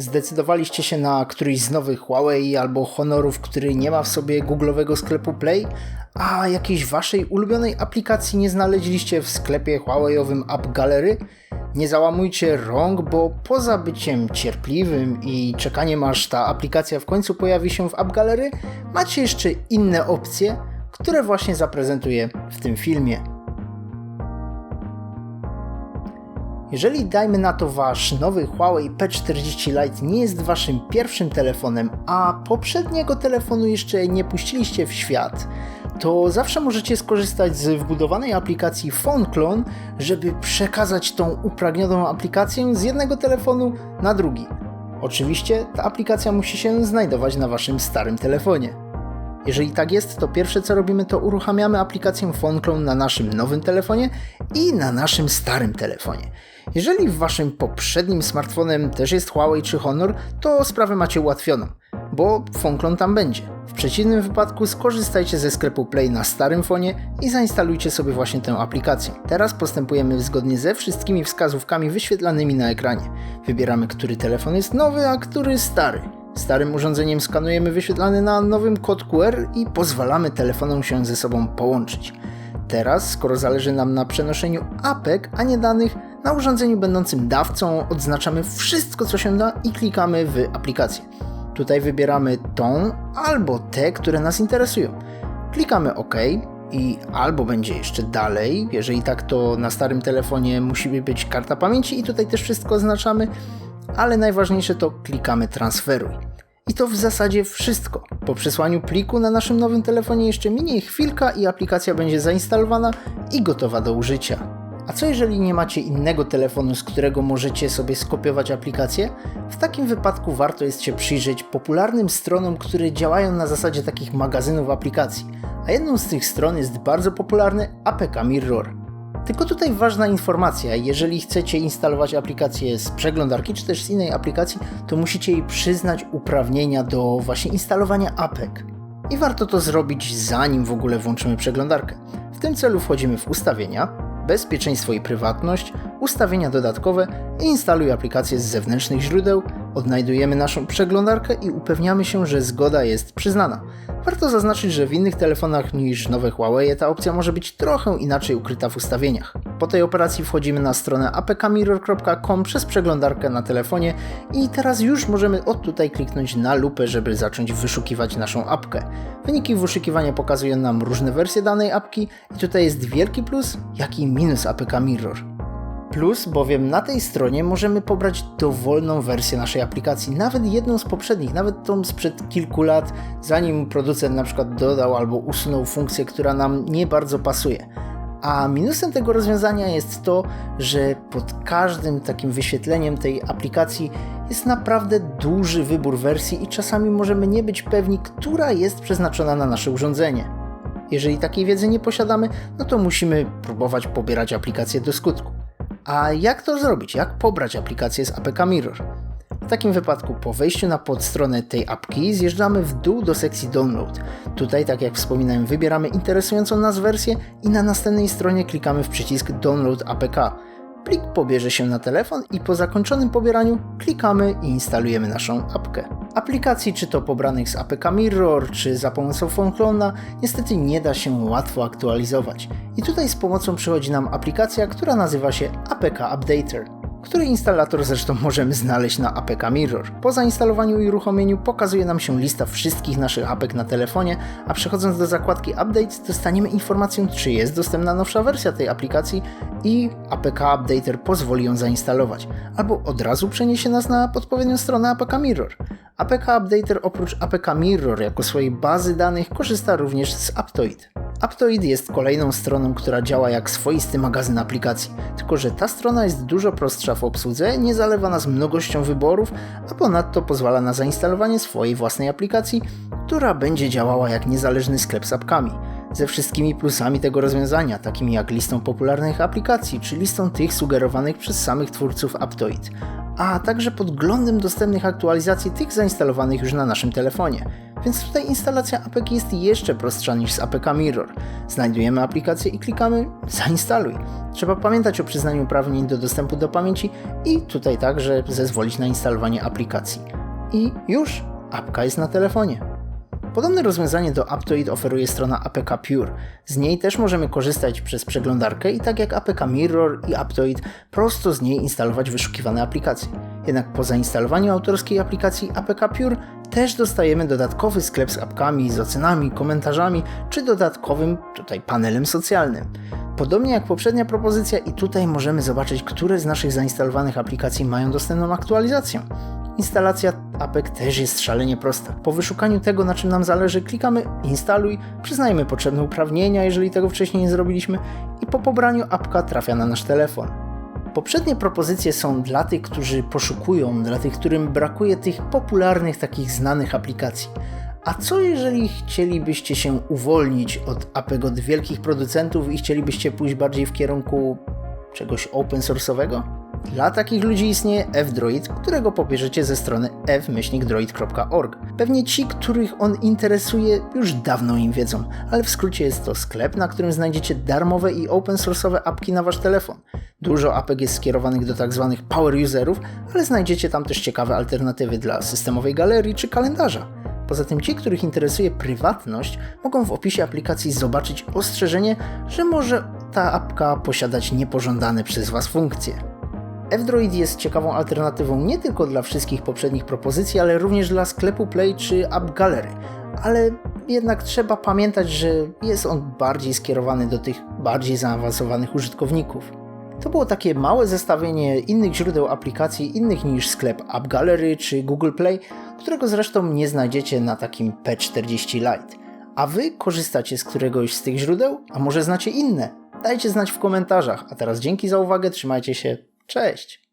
Zdecydowaliście się na któryś z nowych Huawei albo Honorów, który nie ma w sobie Google'owego sklepu Play, a jakiejś waszej ulubionej aplikacji nie znaleźliście w sklepie Huawei'owym App Gallery? Nie załamujcie rąk, bo poza byciem cierpliwym i czekaniem aż ta aplikacja w końcu pojawi się w App Gallery, macie jeszcze inne opcje, które właśnie zaprezentuję w tym filmie. Jeżeli dajmy na to wasz nowy Huawei P40 Lite nie jest waszym pierwszym telefonem, a poprzedniego telefonu jeszcze nie puściliście w świat, to zawsze możecie skorzystać z wbudowanej aplikacji Phone Clone, żeby przekazać tą upragnioną aplikację z jednego telefonu na drugi. Oczywiście ta aplikacja musi się znajdować na waszym starym telefonie. Jeżeli tak jest, to pierwsze co robimy to uruchamiamy aplikację PhoneClone na naszym nowym telefonie i na naszym starym telefonie. Jeżeli w waszym poprzednim smartfonem też jest Huawei czy Honor, to sprawę macie ułatwioną, bo PhoneClone tam będzie. W przeciwnym wypadku skorzystajcie ze sklepu Play na starym fonie i zainstalujcie sobie właśnie tę aplikację. Teraz postępujemy zgodnie ze wszystkimi wskazówkami wyświetlanymi na ekranie. Wybieramy, który telefon jest nowy, a który stary. Starym urządzeniem skanujemy wyświetlany na nowym kod QR i pozwalamy telefonom się ze sobą połączyć. Teraz, skoro zależy nam na przenoszeniu apek, a nie danych, na urządzeniu będącym dawcą odznaczamy wszystko co się da i klikamy w aplikację. Tutaj wybieramy tą albo te, które nas interesują. Klikamy OK i albo będzie jeszcze dalej, jeżeli tak to na starym telefonie musi być karta pamięci i tutaj też wszystko oznaczamy, ale najważniejsze to klikamy transferuj. I to w zasadzie wszystko. Po przesłaniu pliku na naszym nowym telefonie jeszcze minie chwilka i aplikacja będzie zainstalowana i gotowa do użycia. A co jeżeli nie macie innego telefonu, z którego możecie sobie skopiować aplikację? W takim wypadku warto jest się przyjrzeć popularnym stronom, które działają na zasadzie takich magazynów aplikacji. A jedną z tych stron jest bardzo popularny APK Mirror. Tylko tutaj ważna informacja, jeżeli chcecie instalować aplikację z przeglądarki czy też z innej aplikacji, to musicie jej przyznać uprawnienia do właśnie instalowania apek. I warto to zrobić zanim w ogóle włączymy przeglądarkę. W tym celu wchodzimy w ustawienia, bezpieczeństwo i prywatność, ustawienia dodatkowe i instaluj aplikację z zewnętrznych źródeł, odnajdujemy naszą przeglądarkę i upewniamy się, że zgoda jest przyznana. Warto zaznaczyć, że w innych telefonach niż nowe Huawei ta opcja może być trochę inaczej ukryta w ustawieniach. Po tej operacji wchodzimy na stronę apkmirror.com przez przeglądarkę na telefonie i teraz już możemy od tutaj kliknąć na lupę, żeby zacząć wyszukiwać naszą apkę. Wyniki wyszukiwania pokazują nam różne wersje danej apki i tutaj jest wielki plus, jak i minus APK Mirror. Plus, bowiem na tej stronie możemy pobrać dowolną wersję naszej aplikacji, nawet jedną z poprzednich, nawet tą sprzed kilku lat, zanim producent na przykład dodał albo usunął funkcję, która nam nie bardzo pasuje. A minusem tego rozwiązania jest to, że pod każdym takim wyświetleniem tej aplikacji jest naprawdę duży wybór wersji i czasami możemy nie być pewni, która jest przeznaczona na nasze urządzenie. Jeżeli takiej wiedzy nie posiadamy, no to musimy próbować pobierać aplikację do skutku. A jak to zrobić? Jak pobrać aplikację z APK Mirror? W takim wypadku po wejściu na podstronę tej apki zjeżdżamy w dół do sekcji Download. Tutaj, tak jak wspominałem, wybieramy interesującą nas wersję i na następnej stronie klikamy w przycisk Download APK. Plik pobierze się na telefon i po zakończonym pobieraniu klikamy i instalujemy naszą apkę. Aplikacji czy to pobranych z APK Mirror, czy za pomocą PhoneClona niestety nie da się łatwo aktualizować. I tutaj z pomocą przychodzi nam aplikacja, która nazywa się APK Updater który instalator zresztą możemy znaleźć na APK Mirror. Po zainstalowaniu i uruchomieniu pokazuje nam się lista wszystkich naszych apek na telefonie, a przechodząc do zakładki Updates dostaniemy informację, czy jest dostępna nowsza wersja tej aplikacji i APK Updater pozwoli ją zainstalować, albo od razu przeniesie nas na odpowiednią stronę APK Mirror. APK Updater oprócz APK Mirror jako swojej bazy danych korzysta również z Aptoid. Aptoid jest kolejną stroną, która działa jak swoisty magazyn aplikacji, tylko że ta strona jest dużo prostsza w obsłudze, nie zalewa nas mnogością wyborów, a ponadto pozwala na zainstalowanie swojej własnej aplikacji, która będzie działała jak niezależny sklep z apkami. Ze wszystkimi plusami tego rozwiązania, takimi jak listą popularnych aplikacji, czy listą tych sugerowanych przez samych twórców Aptoid, a także podglądem dostępnych aktualizacji tych zainstalowanych już na naszym telefonie. Więc tutaj instalacja APK jest jeszcze prostsza niż z APK Mirror. Znajdujemy aplikację i klikamy zainstaluj. Trzeba pamiętać o przyznaniu uprawnień do dostępu do pamięci i tutaj także zezwolić na instalowanie aplikacji. I już, apka jest na telefonie. Podobne rozwiązanie do Aptoid oferuje strona APK Pure. Z niej też możemy korzystać przez przeglądarkę i tak jak APK Mirror i Aptoid, prosto z niej instalować wyszukiwane aplikacje. Jednak po zainstalowaniu autorskiej aplikacji APK Pure też dostajemy dodatkowy sklep z apkami, z ocenami, komentarzami czy dodatkowym tutaj panelem socjalnym. Podobnie jak poprzednia propozycja i tutaj możemy zobaczyć, które z naszych zainstalowanych aplikacji mają dostępną aktualizację. Instalacja apek też jest szalenie prosta. Po wyszukaniu tego, na czym nam zależy, klikamy instaluj, przyznajemy potrzebne uprawnienia, jeżeli tego wcześniej nie zrobiliśmy i po pobraniu apka trafia na nasz telefon. Poprzednie propozycje są dla tych, którzy poszukują, dla tych, którym brakuje tych popularnych, takich znanych aplikacji. A co jeżeli chcielibyście się uwolnić od apek od wielkich producentów i chcielibyście pójść bardziej w kierunku czegoś open source'owego? Dla takich ludzi istnieje F-Droid, którego pobierzecie ze strony f-droid.org. Pewnie ci, których on interesuje, już dawno im wiedzą, ale w skrócie jest to sklep, na którym znajdziecie darmowe i open source'owe apki na wasz telefon. Dużo apek jest skierowanych do tzw. power userów, ale znajdziecie tam też ciekawe alternatywy dla systemowej galerii czy kalendarza. Poza tym ci, których interesuje prywatność, mogą w opisie aplikacji zobaczyć ostrzeżenie, że może ta apka posiadać niepożądane przez Was funkcje. F-Droid jest ciekawą alternatywą nie tylko dla wszystkich poprzednich propozycji, ale również dla sklepu Play czy App Gallery. Ale jednak trzeba pamiętać, że jest on bardziej skierowany do tych bardziej zaawansowanych użytkowników. To było takie małe zestawienie innych źródeł aplikacji, innych niż sklep App Gallery czy Google Play, którego zresztą nie znajdziecie na takim P40 Lite. A wy korzystacie z któregoś z tych źródeł? A może znacie inne? Dajcie znać w komentarzach. A teraz dzięki za uwagę, trzymajcie się, cześć!